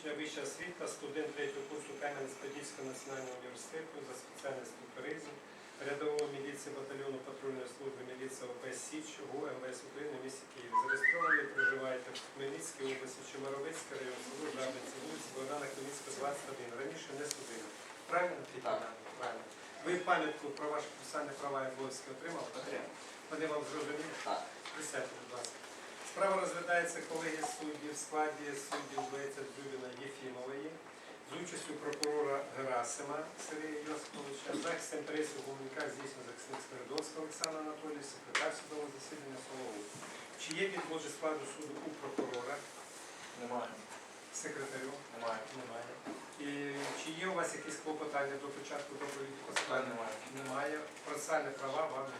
закінчення вища освіта, студент третього курсу Кам'янець-Подільського національного університету за спеціальністю туризм, рядового міліції батальйону патрульної служби міліції ОП Січ ГУ МВС України в місті Києві. Зареєстрований проживаєте в Хмельницькій області, Чемеровецький район, село Жабинці, вулиця Богдана Хмельницького, 21. Раніше не судили. Правильно? Так. Правильно. Ви пам'ятку про ваші процесуальні права і обов'язки отримали? Отримав. Вони вам зрозуміли? Так. Присядьте, будь ласка. Справа розглядається колегії суддів в складі суддів Бойця Дзюбіна Єфімової з участю прокурора Герасима Сергія Йосиповича, захист інтересів гуманка здійснює захисник Смирдовського Олександр Анатолійович, секретар судового засідання Солову. Чи є відводи складу суду у прокурора, Немає. секретарю? Немає. Немає. І чи є у вас якісь клопотання до початку доповіді? Немає. Немає. Процесуальні права вам не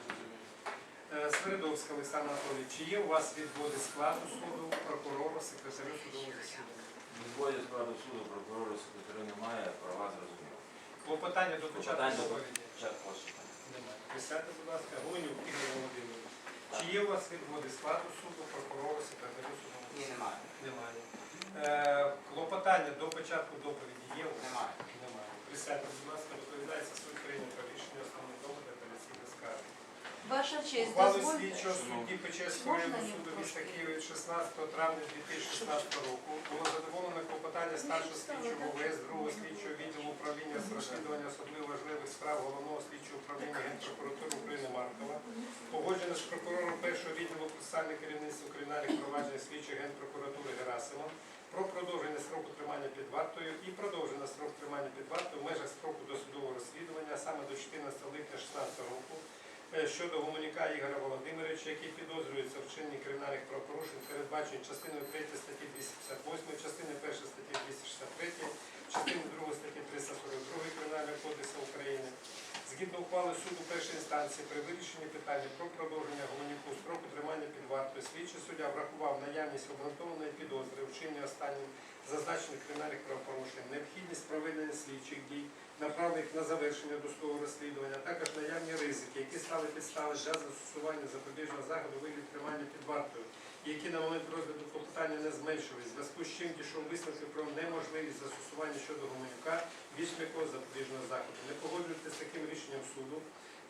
Свиридовська Олександр Анатолійович, чи є у вас відводи складу суду, прокурору, секретарю судового засідання? Відводі складу суду прокурору секретарю немає, права зрозуміло. Клопотання до початку до доповіді? Початку читання. Немає. Присядьте, будь ласка, Гонюк Ігор Володимирович. Чи є у вас відводи складу суду, прокурору, секретарю судового Ні, засідання? немає. Немає. Е, Клопотання до початку доповіді є у вас? Немає. Немає. Присядьте, будь ласка, доповідається суд прийнято рішення скарги. Ваша честь, Ухвали дозвольте. слідчого судді Печерського Можна районного я суду міста Києва від 16 травня 2016 року. Було задоволено клопотання старшого слідчого ВС, другого слідчого відділу управління з розслідування особливо важливих справ головного слідчого управління Генпрокуратури України Маркова, погоджено з прокурором першого відділу процесуального керівництва кримінальних проваджень слідчого Генпрокуратури Герасимом про продовження строку тримання під вартою і продовження строк тримання під вартою в межах строку досудового розслідування, а саме до 14 липня 2016 року, е, щодо гуманіка Ігоря Володимировича, який підозрюється в вчиненні кримінальних правопорушень, передбачені частиною 3 статті 258, частиною 1 статті 263, частиною 2 статті 342 Кримінального кодексу України. Згідно ухвали суду першої інстанції при вирішенні питання про продовження гуманіку строку тримання під вартою, слідчий суддя врахував наявність обґрунтованої підозри у вчиненні останнім зазначених кримінальних правопорушень, необхідність проведення слідчих дій, направлених на завершення досудового розслідування, а також наявні ризики, які стали підстави для застосування запобіжного заходу вигляд тримання під вартою, які на момент розгляду клопотання не зменшились, в зв'язку з чим дійшов висновки про неможливість застосування щодо гуманюка більш м'якого запобіжного заходу. Не погоджуйтесь з таким рішенням суду.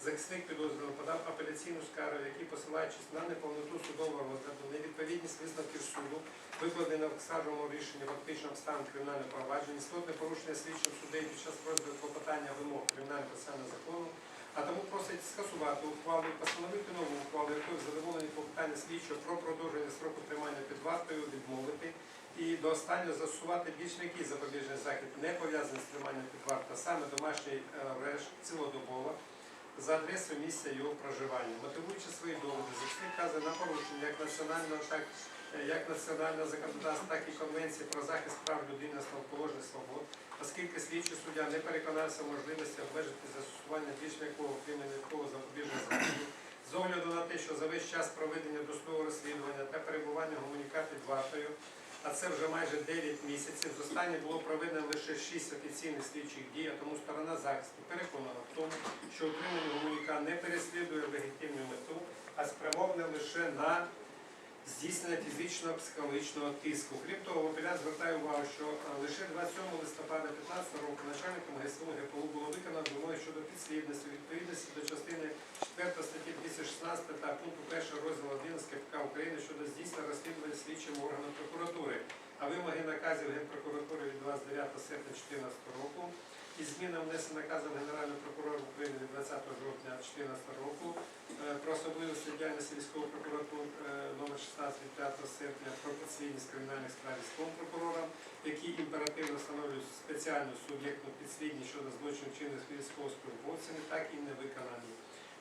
Захисник підозрюваного подав апеляційну скаргу, в якій, посилаючись на неповноту судового розгляду, невідповідність висновків суду, викладених в скаржовому рішенні фактично обставин кримінального провадження, істотне порушення слідчим судей під час розгляду клопотання вимог кримінального процесуального закону, а тому просить скасувати ухвалу і постановити нову ухвалу, якою задоволені клопотання слідчого про продовження строку тримання під вартою відмовити і до останнього застосувати більш м'який запобіжний захід, не пов'язаний з триманням під вартою, а саме домашній е, арешт цілодобово за адресою місця його проживання. Мотивуючи свої доводи, захисник вказує на порушення як національного, так е, як національного законодавства, так і Конвенції про захист прав людини та основоположних свобод, оскільки слідчий суддя не переконався можливості обмежити застосування більш м'якого м'якого запобіжного заходу, з огляду на те, що за весь час проведення досудового розслідування та перебування гуманіка вартою, а це вже майже 9 місяців, з останніх було проведено лише 6 офіційних слідчих дій, а тому сторона захисту переконана в тому, що отримання гуманіка не переслідує легітимну мету, а спрямоване лише на здійснення фізичного психологічного тиску. Крім того, апелят звертає увагу, що е, лише 27 листопада 2015 року начальником ГСУ ГПУ було виконано вимоги щодо підслідності відповідності до частини 4 статті 216 та пункту 1 розділу 11 КПК України щодо здійснення розслідування слідчим органом прокуратури, а вимоги наказів Генпрокуратури від 29 серпня 2014 року і зміна внесена наказом Генерального прокурора України 20 жовтня 2014 року е, про особливості діяльності військової прокуратури е, номер 16 від 5 серпня про підслідність кримінальних справ військовим прокурорам, які імперативно встановлюють спеціальну суб'єктну підслідність щодо злочин вчинених військовослужбовцями, так і не виконані.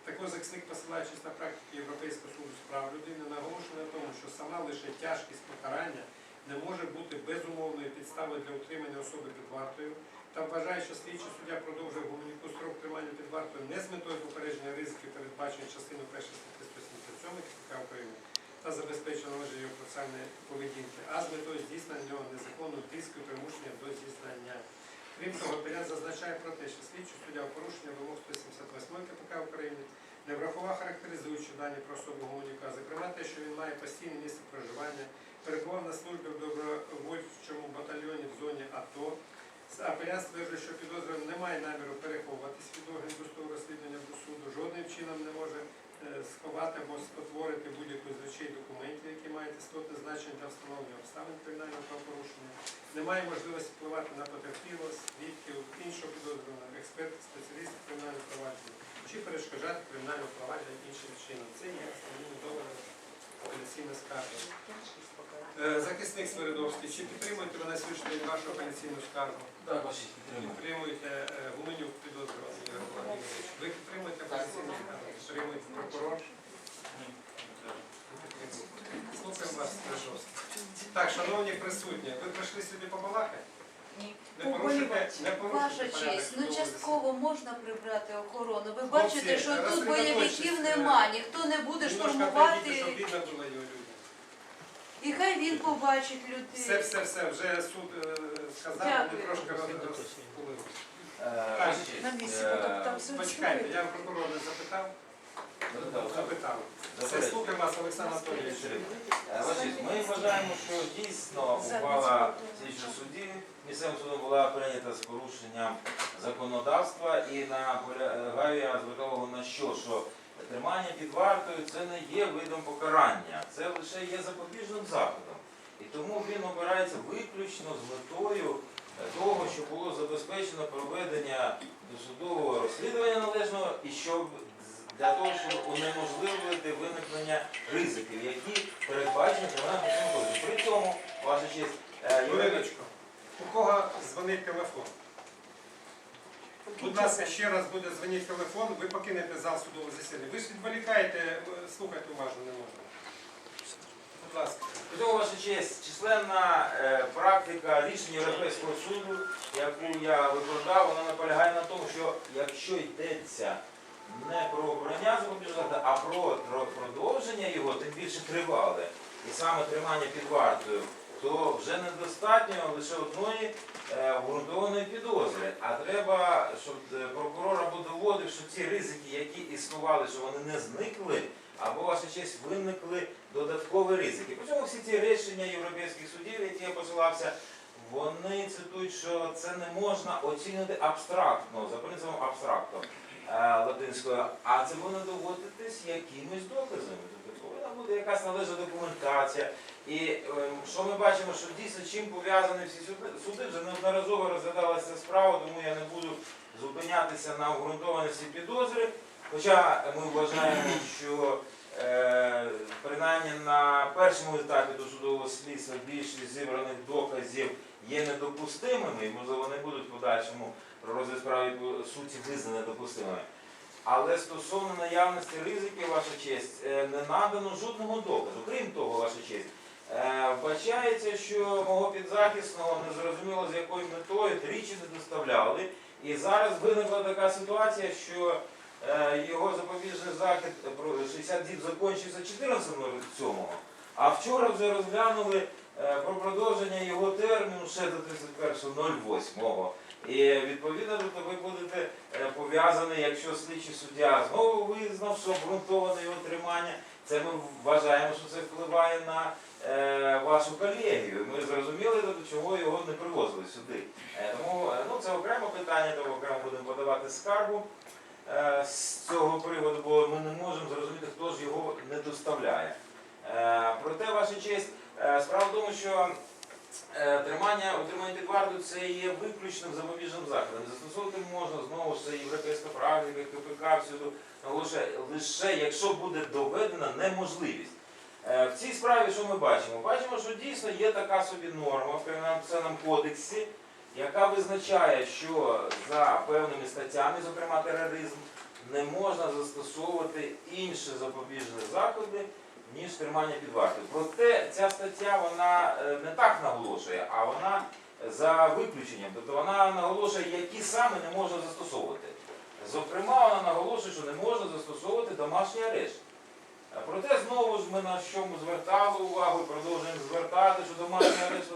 Також захисник, посилаючись на практику Європейського суду з прав людини, наголошує на тому, що сама лише тяжкість покарання не може бути безумовною підставою для утримання особи під вартою, та вважає, що слідчий суддя продовжує гуманіку строк тримання під вартою не з метою попередження ризиків, передбачених частиною 1 статті 177 КПК України та забезпечення належної його процесуальної поведінки, а з метою здійснення нього незаконного тиску примушення до зізнання. Крім того, апелят зазначає про те, що слідчий суддя у порушення вимог 178 КПК України не врахував характеризуючі дані про особу гуманіка, зокрема те, що він має постійне місце проживання, перебував на службі в добровольчому батальйоні в зоні апелянт стверджує, що підозрюваний не має наміру переховуватись від досудового розслідування до суду, жодним чином не може е, сховати або спотворити будь-яку з речей документів, які мають істотне значення для встановлення обставин кримінального правопорушення, не має можливості впливати на потерпілого, свідків, іншого підозрюваного, експертів, спеціалістів кримінального провадження, чи перешкоджати кримінальне провадження іншим чином. Це є основним доводом апеляційної скарги. Е, Захисник Смиридовський, чи підтримуєте ви на сьогоднішній день вашу апеляційну скаргу? Так, ваші. Підтримуєте е, Гуменюк підозрюваний Ігор Володимирович. Ви підтримуєте апеляційну скаргу? Підтримуєте прокурор? Слухаємо вас, Смиридовський. Так, шановні присутні, ви прийшли сюди побалакати? Ні. Не порушуйте, не порушуйте Ваша порядок честь, ну судового частково можна прибрати охорону. Ви бачите, що тут бойовиків е, нема, ніхто не буде Немножко штурмувати. щоб видно було людям. І хай він побачить людей. все, все, вже суд е, сказав, Дякую. ми трошки роз- розпулили. Е, На місці, е, там все Почекайте, я прокурора не запитав. запитав. Запитав. Все, вас, Олександр Анатолійович. Е, Ми вважаємо, що дійсно ухвала слідчого судді місцевим судом була прийнята з порушенням законодавства і наполягаю я звертав увагу на що, що тримання під вартою це не є видом покарання, це лише є запобіжним заходом. І тому він обирається виключно з метою е, того, щоб було забезпечено проведення досудового розслідування належного і щоб для того, щоб унеможливити виникнення ризиків, які передбачені кримінальним кодексом. При цьому, ваша честь, е, Юридочко, у кого дзвонить телефон? Будь ласка, ще раз буде дзвонити телефон, ви покинете зал судового засідання. Ви ж відволікаєте, слухайте уважно не можна. Будь ласка. Цьому, ваша честь, численна е, практика рішень Європейського суду, яку я викладав, вона наполягає на тому, що якщо йдеться не про обрання запобіжного а про продовження його, тим більше тривале, і саме тримання під вартою, то вже недостатньо лише одної е, обґрунтованої підозри. А треба, щоб е, прокурор або доводив, що ці ризики, які існували, що вони не зникли, або ваша честь виникли додаткові ризики. При цьому всі ці рішення європейських судів, які я посилався, вони цитують, що це не можна оцінити абстрактно, за принципом абстракту е, латинською, а це повинно доводитись якимись доказами. Повинна бути якась належна документація. І е, що ми бачимо, що дійсно чим пов'язані всі суди, суди вже неодноразово розглядалася справа, тому я не буду зупинятися на обґрунтованості підозри. Хоча ми вважаємо, що е, принаймні на першому етапі досудового слідства більшість зібраних доказів є недопустимими і, можливо, не будуть в подальшому розгляд справи суті визнані недопустимими. Але стосовно наявності ризиків, ваша честь, е, не надано жодного доказу. Крім того, ваша честь, е, вбачається, що мого підзахисного незрозуміло з якою метою тричі не доставляли. І зараз виникла така ситуація, що е, його запобіжний захід е, 60 діб закінчився 14.07, а вчора вже розглянули про продовження його терміну ще до 31.08. І відповідно ви будете е, пов'язані, якщо слідчий суддя знову визнав, що обґрунтоване його тримання, це ми вважаємо, що це впливає на е, вашу колегію. Ми зрозуміли, тобто, чого його не привозили сюди. Е, Тому ну, це окреме питання, тому окремо будемо подавати скаргу з цього приводу, бо ми не можемо зрозуміти, хто ж його не доставляє. Проте, ваша честь, справа в тому, що тримання, отримання під вартою це є виключним запобіжним заходом. Застосовувати можна знову ж це європейська практика, КПК всюди наголошує, лише якщо буде доведена неможливість. Е, В цій справі що ми бачимо? Бачимо, що дійсно є така собі норма в Кримінальному кодексі, яка визначає, що за певними статтями, зокрема тероризм, не можна застосовувати інші запобіжні заходи, ніж тримання під вартою. Проте ця стаття вона е, не так наголошує, а вона за виключенням. Тобто вона наголошує, які саме не можна застосовувати. Зокрема, вона наголошує, що не можна застосовувати домашній арешт. Е, Проте знову ж ми на що ми звертали увагу продовжуємо звертати, що домашній арешт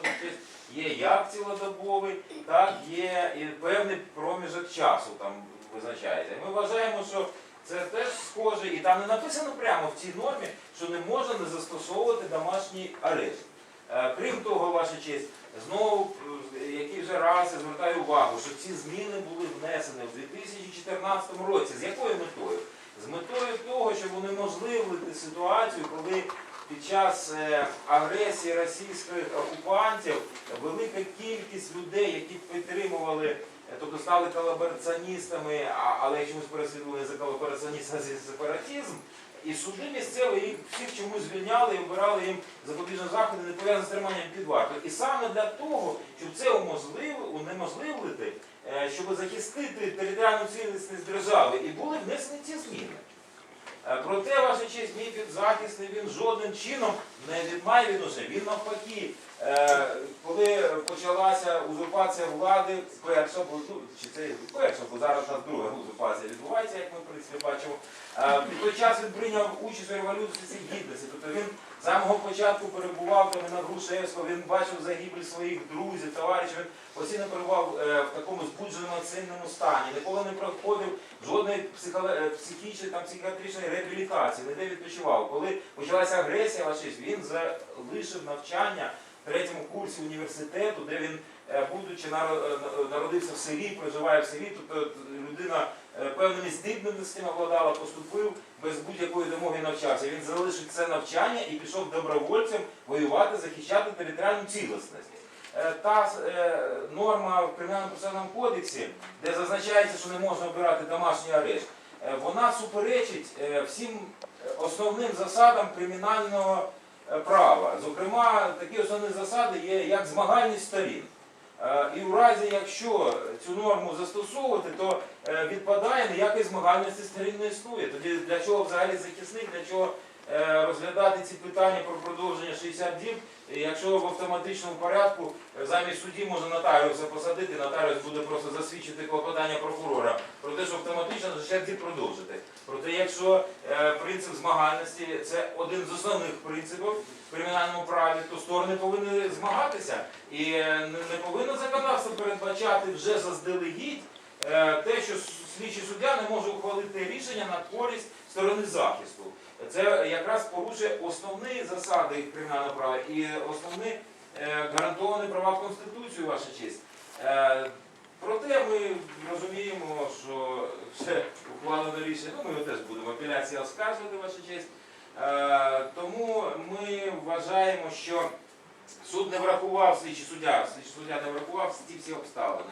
є як цілодобовий, так є і певний проміжок часу там визначається. Ми вважаємо, що це теж схоже, і там не написано прямо в цій нормі, що не можна не застосовувати домашній арешт. Е, Крім того, ваша честь, знову, е, який вже раз я звертаю увагу, що ці зміни були внесені в 2014 році. З якою метою? З метою того, щоб унеможливити ситуацію, коли під час е, агресії російських окупантів велика кількість людей, які підтримували, тобто стали колабораціоністами, але чомусь переслідували за колабораціонізм за сепаратизм, і суди місцеві їх всіх чомусь звільняли і обирали їм запобіжні заходи, не пов'язані з триманням під вартою. І саме для того, щоб це унеможливити, е, щоб захистити територіальну цілісність держави, і були внесені ці зміни. Е, Проте, ваша честь, мій підзахисний він жодним чином не відмає відношення. Він навпаки, е, коли почалася узурпація влади, перша, бо, ну, чи це перша, бо зараз у нас друга узурпація відбувається, як ми в принципі бачимо. Е, Під той час він прийняв участь у революції гідності. Тобто він з самого початку перебував там на Грушевського, він бачив загибель своїх друзів, товаришів, він постійно перебував е, в такому збудженому емоційному стані, ніколи не проходив жодної е, психічної там психіатричної реабілітації, ніде відпочивав. Коли почалася агресія, ваша честь, він залишив навчання в третьому курсі університету, де він, е, будучи наро- е, народився в селі, проживає в селі, тобто людина е, певними здібностями обладала, поступив без будь-якої вимоги навчався. Він залишив це навчання і пішов добровольцем воювати, захищати територіальну цілісність. Е, Та е, норма в кримінальному процесуальному кодексі, де зазначається, що не можна обирати домашній арешт, е, вона суперечить е, всім е, основним засадам кримінального е, права. Зокрема, такі основні засади є як змагальність сторін. Е, І в разі, якщо цю норму застосовувати, то е, відпадає ніякої змагальності сторін не існує. Тоді для чого взагалі захисник, для чого е, розглядати ці питання про продовження 60 діб, якщо в автоматичному порядку е, замість судді може нотаріуса посадити, нотаріус буде просто засвідчити клопотання прокурора про те, що автоматично 60 діб продовжити. Проте, якщо е, принцип змагальності це один з основних принципів в кримінальному праві, то сторони повинні змагатися. І е, не повинно законодавство передбачати вже заздалегідь е, те, що слідчий суддя не може ухвалити рішення на користь сторони захисту. Це якраз порушує основні засади кримінального права і основні е, гарантовані права Конституції, ваша честь. Е, Проте ми розуміємо, що все ухвалено рішення, ну ми теж будемо апеляція оскаржувати, ваша честь. Е, Тому ми вважаємо, що суд не врахував слідчий суддя, слідчий суддя не врахував ці всі обставини.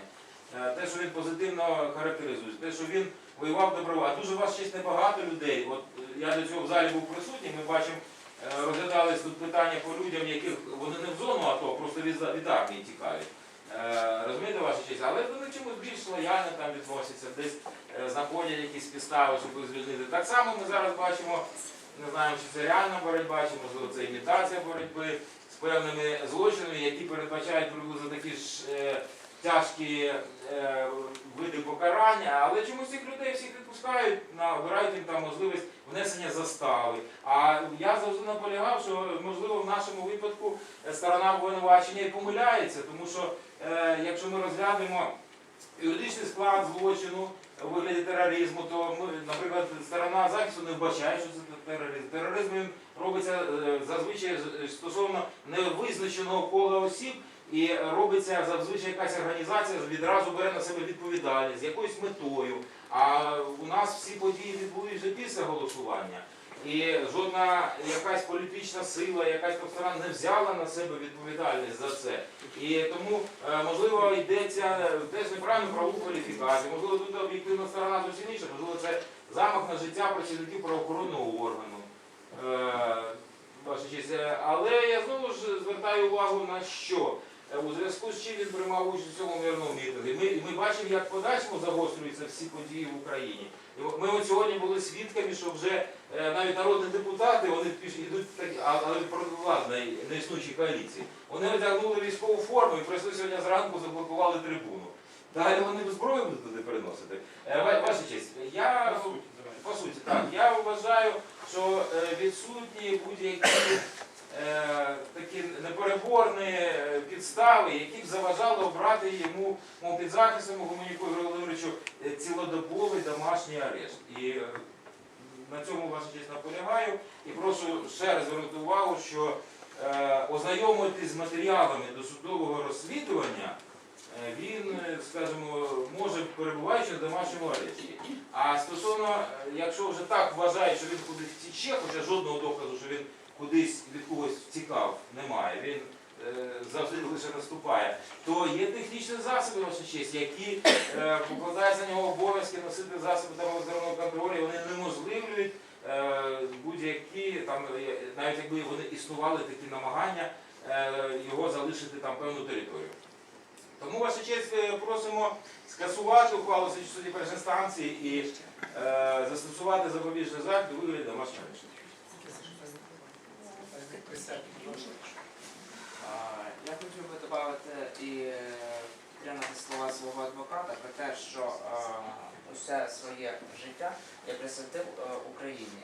Е, Те, що він позитивно характеризує, те, що він воював добровольно. А дуже у вас честь небагато людей. От е, я до цього в залі був присутній, ми бачимо, е, розглядались тут питання по людям, яких вони не в зону АТО, просто від, армії тікають. Розумієте, ваша честь? Але вони чомусь більш лояльно там відносяться, десь знаходять якісь підстави, щоб їх звільнити. Так само ми зараз бачимо, не знаємо, чи це реальна боротьба, чи можливо це імітація боротьби з певними злочинами, які передбачають приблизно такі ж тяжкі е, види покарання, але чомусь цих людей всіх відпускають, набирають їм там можливість внесення застави. А я завжди наполягав, що можливо в нашому випадку е, сторона обвинувачення і помиляється, тому що е, якщо ми розглянемо юридичний склад злочину у вигляді тероризму, то ми, наприклад, сторона захисту не вбачає, що це тероризм. Тероризм він робиться е, зазвичай стосовно невизначеного кола осіб. І робиться зазвичай якась організація відразу бере на себе відповідальність з якоюсь метою. А у нас всі події відбулися після голосування. І жодна якась політична сила, якась сторона не взяла на себе відповідальність за це. І тому, е, можливо, йдеться теж неправильно правову кваліфікацію, можливо, тут об'єктивна сторона зовсім інша, можливо, це замах на життя працівників правоохоронного органу. Е, Ваша честь. Е, Але я знову ж звертаю увагу на що. Е, У зв'язку з чим він приймав участь у цьому мирному мітингі. Ми, ми бачимо, як подальшому загострюються всі події в Україні. Ми от сьогодні були свідками, що вже е, навіть народні депутати вони йдуть так, а- але провладної неіснуючій коаліції. Вони одягнули військову форму і прийшли сьогодні зранку, заблокували трибуну. Далі вони зброю будуть туди переносити. Е, Ваша честь, я по суті, так. Я вважаю, що відсутні будь-які такі непереборні е, підстави, які б заважали обрати йому мов підзахисному Гуменюку Ігорю Володимировичу е, цілодобовий домашній арешт. І е, на цьому ваша честь наполягаю. І прошу ще раз звернути увагу, що е, ознайомитись з матеріалами досудового розслідування, е, він, е, скажімо, може перебуваючи на домашньому арешті. А стосовно, е, якщо вже так вважає, що він кудись втіче, хоча жодного доказу, що він кудись від когось втікав, немає. Він е, завжди лише наступає, то є технічні засоби, ваша честь, які е, покладають на нього обов'язки носити засоби термоздоровного контролю, вони неможливлюють е, будь-які, там, е, навіть якби вони існували такі намагання, е, його залишити там певну територію. Тому, ваша честь, е, просимо скасувати ухвалу суді першої інстанції і е, застосувати запобіжний захід у вигляді домашнього арешту. Присядьте, будь ласка. А, Я хотів би додати і е, підтримати слова свого адвоката про те, що усе своє життя я присвятив е, Україні.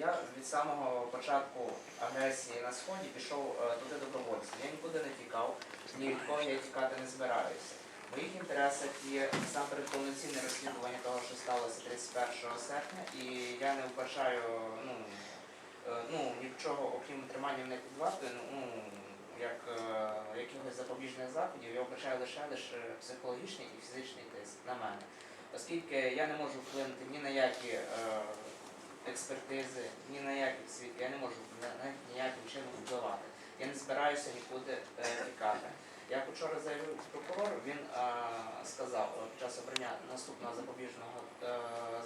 Я від самого початку агресії на сході пішов е, туди добровольцем. Я нікуди не тікав, ні від кого я тікати не збираюся. В моїх інтересах є насамперед повноцінне розслідування того, що сталося 31 серпня, і я не вбачаю ну, ну, ні в чого, окрім тримання мене під вартою, ну, як е, якихось запобіжних заходів, я вбачаю лише лише психологічний і фізичний тиск на мене. Оскільки я не можу вплинути ні на які е, експертизи, ні на які свідки, я не можу ніяким чином впливати. Я не збираюся нікуди е, тікати. Як вчора заявив прокурор, він е, сказав е, під час обрання наступного запобіжного, е,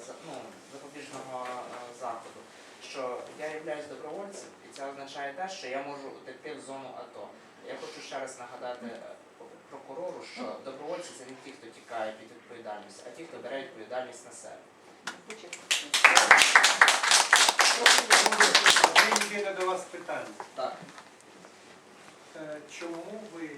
за- ну, запобіжного е, заходу, що я являюсь добровольцем, і це означає те, що я можу утекти в зону АТО. Я хочу ще раз нагадати е, прокурору, що добровольці це не ті, хто тікає від відповідальності, а ті, хто бере відповідальність на себе. Є до вас питання. Так. Е, Чому ви,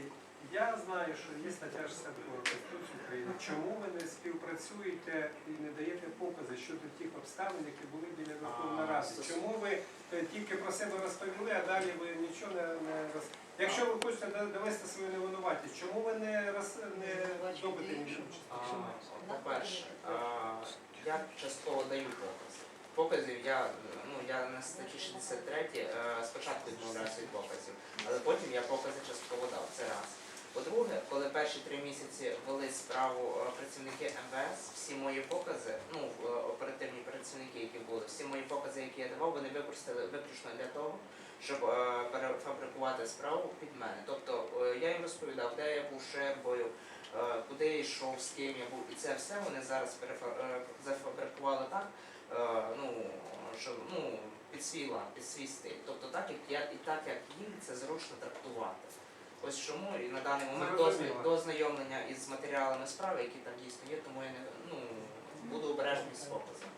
я знаю, що є стаття 62 Конституції України, чому ви не співпрацюєте і не даєте покази щодо тих обставин, які були біля Верховної Ради? Чому ви е, тільки про себе розповіли, а далі ви нічого не, не роз... Якщо ви хочете до- довести свою невинуватість, чому ви не, роз... не робите нічого? По-перше, я частково даю покази. Показів я, ну, я на статті 63 е, спочатку відмовлявся від показів, але потім я покази частково дав. Це раз. По-друге, коли перші три місяці вели справу е, працівники МВС, всі мої покази, ну е, оперативні працівники, які були, всі мої покази, які я давав, вони використали виключно для того, щоб е, перефабрикувати справу під мене. Тобто я їм розповідав, де я був шербою, куди я йшов, з ким я був, і це все вони зараз зафабрикували так, ну що ну під свій лад, під свій стиль. Тобто так як я і так як їм це зручно трактувати. Ось чому і на даний момент до, до ознайомлення із матеріалами справи, які там дійсно є, тому я не ну буду обережний з показом.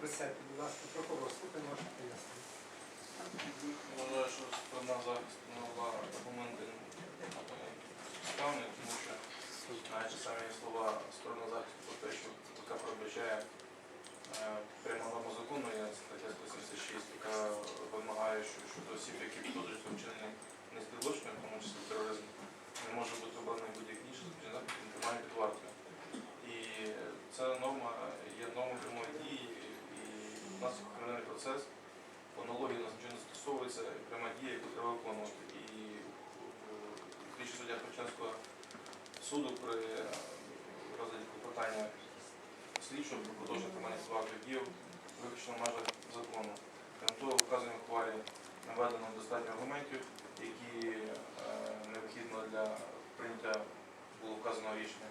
Присядьте, будь ласка, прокурор, слухайте ваше пояснення. Вважаю, що сторона захисту надала документи справні, тому що навіть самі слова сторони захисту про те, що яка передбачає е, прямо норму закону, є стаття 176, яка вимагає, що щодо осіб, які підозрюються у вчиненні низки злочинів, в тому числі тероризм, не може бути обраний будь-який інший запобіжний захід, він тримає під вартою. І ця норма є нормою прямої дії, і в нас кримінальний процес по аналогії у нас нічого не застосовується, пряма дія, яку треба виконувати. І слідчий суддя Печенського суду при розгляді клопотання слідчого про продовження тримання діїв виключно в межах закону. Крім того, в ухвалі наведено достатньо аргументів, які е, необхідно для прийняття було вказаного рішення.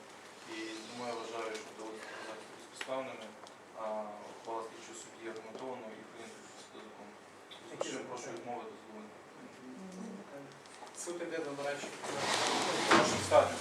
І тому я вважаю, що доводити захисту безпідставними, а ухвала слідчого судді аргументовано і прийнято до закону. Прошу відмовити з Суд іде до нарадчого. Прошу встати.